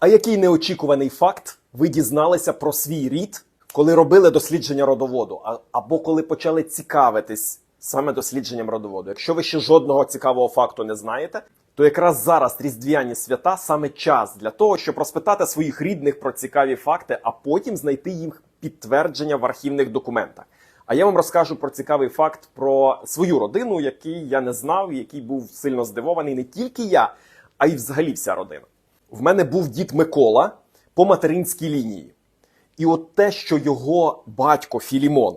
А який неочікуваний факт ви дізналися про свій рід, коли робили дослідження родоводу, або коли почали цікавитись саме дослідженням родоводу? Якщо ви ще жодного цікавого факту не знаєте, то якраз зараз різдвяні свята саме час для того, щоб розпитати своїх рідних про цікаві факти, а потім знайти їм підтвердження в архівних документах. А я вам розкажу про цікавий факт про свою родину, який я не знав, який був сильно здивований не тільки я, а й взагалі вся родина. В мене був дід Микола по материнській лінії. І от те, що його батько Філімон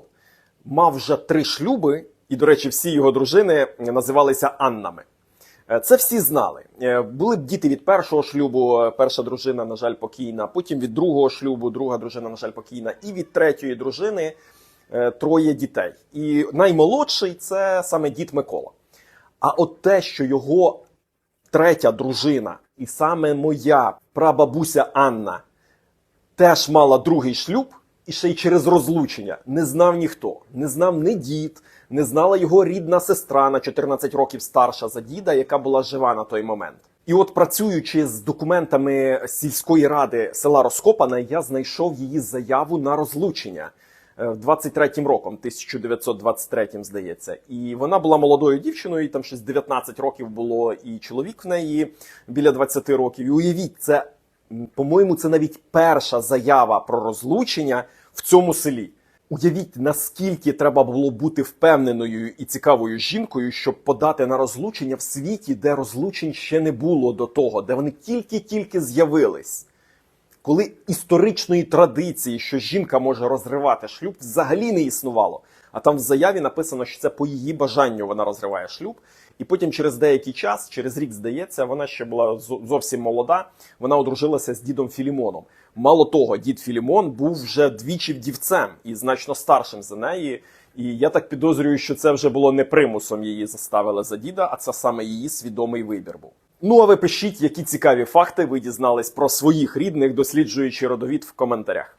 мав вже три шлюби, і, до речі, всі його дружини називалися Аннами. Е, Це всі знали. Е, Були б діти від першого шлюбу, е, перша дружина, на жаль, покійна, потім від другого шлюбу, друга дружина, на жаль, покійна, і від третьої дружини троє дітей. І наймолодший це саме дід Микола. А от те, що його третя дружина, і саме моя прабабуся Анна теж мала другий шлюб, і ще й через розлучення не знав ніхто. Не знав ні дід, не знала його рідна сестра на 14 років старша за діда, яка була жива на той момент. І от працюючи з документами сільської ради села Розкопане, я знайшов її заяву на розлучення. Е, 23-м роком, 1923, здається, і вона була молодою дівчиною, там щось 19 років було, і чоловік в неї біля 20 років. І уявіть, це По-моєму, це навіть перша заява про розлучення в цьому селі. Уявіть, наскільки треба було бути впевненою і цікавою жінкою, щоб подати на розлучення в світі, де розлучень ще не було до того, де вони тільки-тільки з'явились. Коли історичної традиції, що жінка може розривати шлюб, взагалі не існувало. А там в заяві написано, що це по її бажанню вона розриває шлюб. І потім через деякий час, через рік здається, вона ще була зовсім молода. Вона одружилася з дідом Філімоном. Мало того, дід Філімон був вже двічі вдівцем і значно старшим за неї. І я так підозрюю, що це вже було не примусом її заставили за діда, а це саме її свідомий вибір був. Ну а ви пишіть, які цікаві факти ви дізнались про своїх рідних, досліджуючи родовід в коментарях.